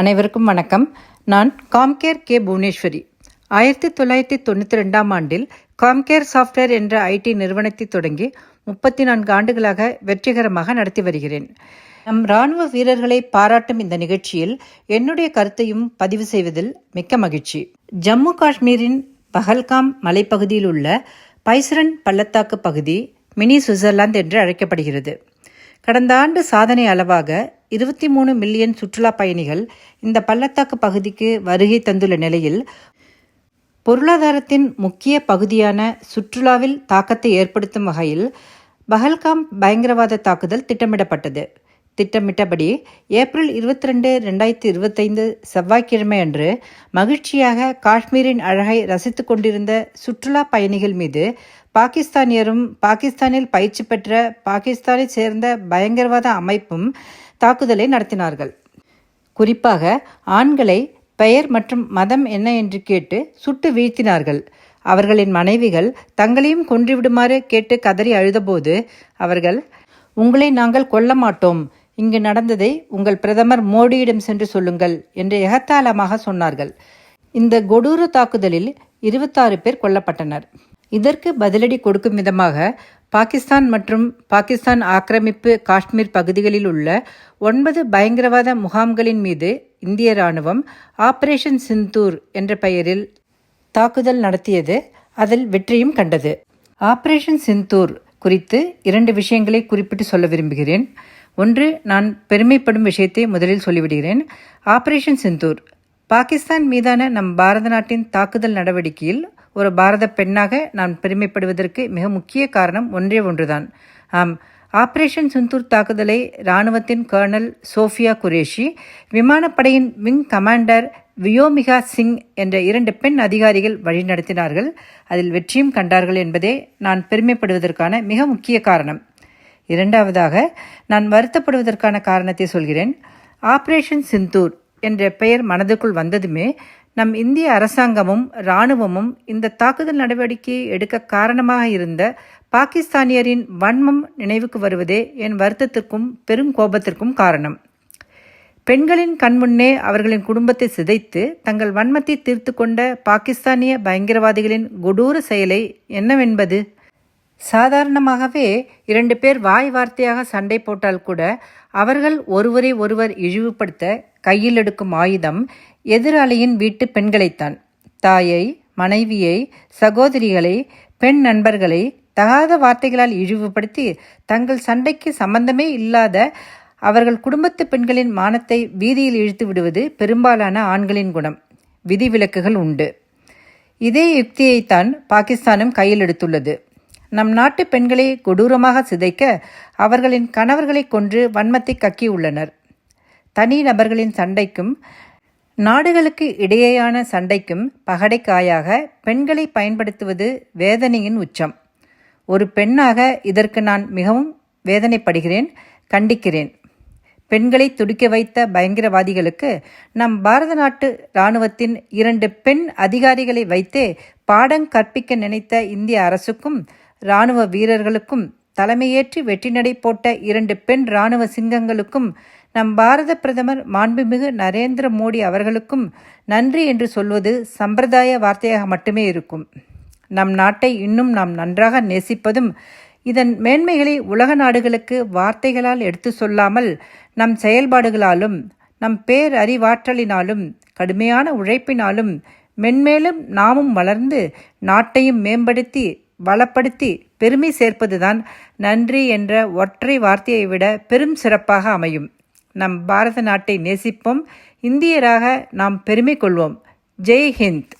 அனைவருக்கும் வணக்கம். நான் காம்கேர் கே புவனேஸ்வரி. ஆயிரத்தி தொள்ளாயிரத்தி தொண்ணூற்றி ரெண்டாம் ஆண்டில் காம்கேர் சாஃப்ட்வேர் என்ற ஐடி நிறுவனத்தை தொடங்கி முப்பத்தி நான்கு ஆண்டுகளாக வெற்றிகரமாக நடத்தி வருகிறேன். நம் ராணுவ வீரர்களை பாராட்டும் இந்த நிகழ்ச்சியில் என்னுடைய கருத்தையும் பதிவு செய்வதில் மிக்க மகிழ்ச்சி. ஜம்மு காஷ்மீரின் பஹல்காம் மலைப்பகுதியில் உள்ள பைசரன் பள்ளத்தாக்கு பகுதி மினி சுவிட்சர்லாந்து என்று அழைக்கப்படுகிறது. கடந்த ஆண்டு சாதனை அளவாக இருபத்தி மூணு மில்லியன் சுற்றுலா பயணிகள் இந்த பள்ளத்தாக்கு பகுதிக்கு வருகை தந்துள்ள நிலையில் பொருளாதாரத்தின் முக்கிய பகுதியான சுற்றுலாவில் தாக்கத்தை ஏற்படுத்தும் வகையில் பஹல்காம் பயங்கரவாத தாக்குதல் திட்டமிடப்பட்டது. திட்டமிட்டபடி ஏப்ரல் இருபத்தி ரெண்டு ரெண்டாயிரத்தி இருபத்தைந்து செவ்வாய்க்கிழமை அன்று மகிழ்ச்சியாக காஷ்மீரின் அழகை ரசித்து கொண்டிருந்த சுற்றுலா பயணிகள் மீது பாகிஸ்தானியரும் பாகிஸ்தானில் பயிற்சி பெற்ற பாகிஸ்தானை சேர்ந்த பயங்கரவாத அமைப்பும் தாக்குதலை நடத்தினார்கள். குறிப்பாக ஆண்களை பெயர் மற்றும் மதம் என்ன என்று கேட்டு சுட்டு வீழ்த்தினார்கள். அவர்களின் மனைவிகள் தங்களையும் கொன்றுவிடுமாறு கேட்டு கதறி அழுதபோது அவர்கள் உங்களை நாங்கள் கொல்ல மாட்டோம். இங்கு நடந்ததை உங்கள் பிரதமர் மோடியிடம் சென்று சொல்லுங்கள் என்று எகத்தாளமாக சொன்னார்கள். இந்த கொடூர தாக்குதலில் இருபத்தாறு பேர் கொல்லப்பட்டனர். இதற்கு பதிலடி கொடுக்கும் விதமாக பாகிஸ்தான் மற்றும் பாகிஸ்தான் ஆக்கிரமிப்பு காஷ்மீர் பகுதிகளில் உள்ள ஒன்பது பயங்கரவாத முகாம்களின் மீது இந்திய ராணுவம் ஆபரேஷன் சிந்தூர் என்ற பெயரில் தாக்குதல் நடத்தியது. அதில் வெற்றியும் கண்டது. ஆபரேஷன் சிந்தூர் குறித்து இரண்டு விஷயங்களை குறிப்பிட்டு சொல்ல விரும்புகிறேன். ஒன்று நான் பெருமைப்படும் விஷயத்தை முதலில் சொல்லிவிடுகிறேன். ஆபரேஷன் சிந்தூர். பாகிஸ்தான் மீதான நம் பாரத நாட்டின் தாக்குதல் நடவடிக்கையில் ஒரு பாரத பெண்ணாக நான் பெருமைப்படுவதற்கு மிக முக்கிய காரணம் ஒன்றே ஒன்றுதான். ஆம் ஆபரேஷன் சிந்தூர் தாக்குதலை இராணுவத்தின் கர்னல் சோஃபியா குரேஷி விமானப்படையின் விங் கமாண்டர் வியோமிகா சிங் என்ற இரண்டு பெண் அதிகாரிகள் வழிநடத்தினார்கள் அதில் வெற்றியும் கண்டார்கள் என்பதே நான் பெருமைப்படுவதற்கான மிக முக்கிய காரணம். இரண்டாவதாக நான் வருத்தப்படுவதற்கான காரணத்தை சொல்கிறேன். ஆபரேஷன் சிந்தூர் என்ற பெயர் மனதுக்குள் வந்ததுமே நம் இந்திய அரசாங்கமும் இராணுவமும் இந்த தாக்குதல் நடவடிக்கையை எடுக்க காரணமாக இருந்த பாகிஸ்தானியரின் வன்மம் நினைவுக்கு வருவதே என் வருத்தத்திற்கும் பெரும் கோபத்திற்கும் காரணம். பெண்களின் கண்முன்னே அவர்களின் குடும்பத்தை சிதைத்து தங்கள் வன்மத்தை தீர்த்து கொண்ட பாகிஸ்தானிய பயங்கரவாதிகளின் கொடூர செயலை என்னவென்பது? சாதாரணமாகவே இரண்டு பேர் வாய் வார்த்தையாக சண்டை போட்டால் கூட அவர்கள் ஒருவரை ஒருவர் இழிவுபடுத்த கையில் எடுக்கும் ஆயுதம் எதிராளியின் வீட்டு பெண்களைத்தான். தாயை மனைவியை சகோதரிகளை பெண் நண்பர்களை தகாத வார்த்தைகளால் இழிவுபடுத்தி தங்கள் சண்டைக்கு சம்பந்தமே இல்லாத அவர்கள் குடும்பத்து பெண்களின் மானத்தை வீதியில் இழுத்து விடுவது பெரும்பாலான ஆண்களின் குணம். விதிவிலக்குகள் உண்டு. இதே யுக்தியைத்தான் பாகிஸ்தானும் கையில் எடுத்துள்ளது. நம் நாட்டு பெண்களை கொடூரமாக சிதைக்க அவர்களின் கணவர்களை கொன்று வன்மத்தை கக்கியுள்ளனர். தனி நபர்களின் சண்டைக்கும் நாடுகளுக்கு இடையேயான சண்டைக்கும் பகடைக்காயாக பெண்களை பயன்படுத்துவது வேதனையின் உச்சம். ஒரு பெண்ணாக இதற்கு நான் மிகவும் வேதனைப்படுகிறேன் கண்டிக்கிறேன். பெண்களை துடிக்க வைத்த பயங்கரவாதிகளுக்கு நம் பாரத நாட்டு இராணுவத்தின் இரண்டு பெண் அதிகாரிகளை வைத்தே பாடம் கற்பிக்க நினைத்த இந்திய அரசுக்கும் இராணுவ வீரர்களுக்கும் தலைமையேற்றி வெற்றி நடை போட்ட இரண்டு பெண் இராணுவ சிங்கங்களுக்கும் நம் பாரத பிரதமர் மாண்புமிகு நரேந்திர மோடி அவர்களுக்கும் நன்றி என்று சொல்வது சம்பிரதாய வார்த்தையாக மட்டுமே இருக்கும். நம் நாட்டை இன்னும் நாம் நன்றாக நேசிப்பதும் இதன் மேன்மைகளை உலக நாடுகளுக்கு வார்த்தைகளால் எடுத்து சொல்லாமல் நம் செயல்பாடுகளாலும் நம் பேரறிவாற்றலினாலும் கடுமையான உழைப்பினாலும் மென்மேலும் நாமும் வளர்ந்து நாட்டையும் மேம்படுத்தி வளப்படுத்தி பெருமை சேர்ப்பதுதான் நன்றி என்ற ஒற்றை வார்த்தையை விட பெரும் சிறப்பாக அமையும். நம் பாரத நாட்டை நேசிப்போம். இந்தியராக நாம் பெருமை கொள்வோம். ஜெய் ஹிந்த்.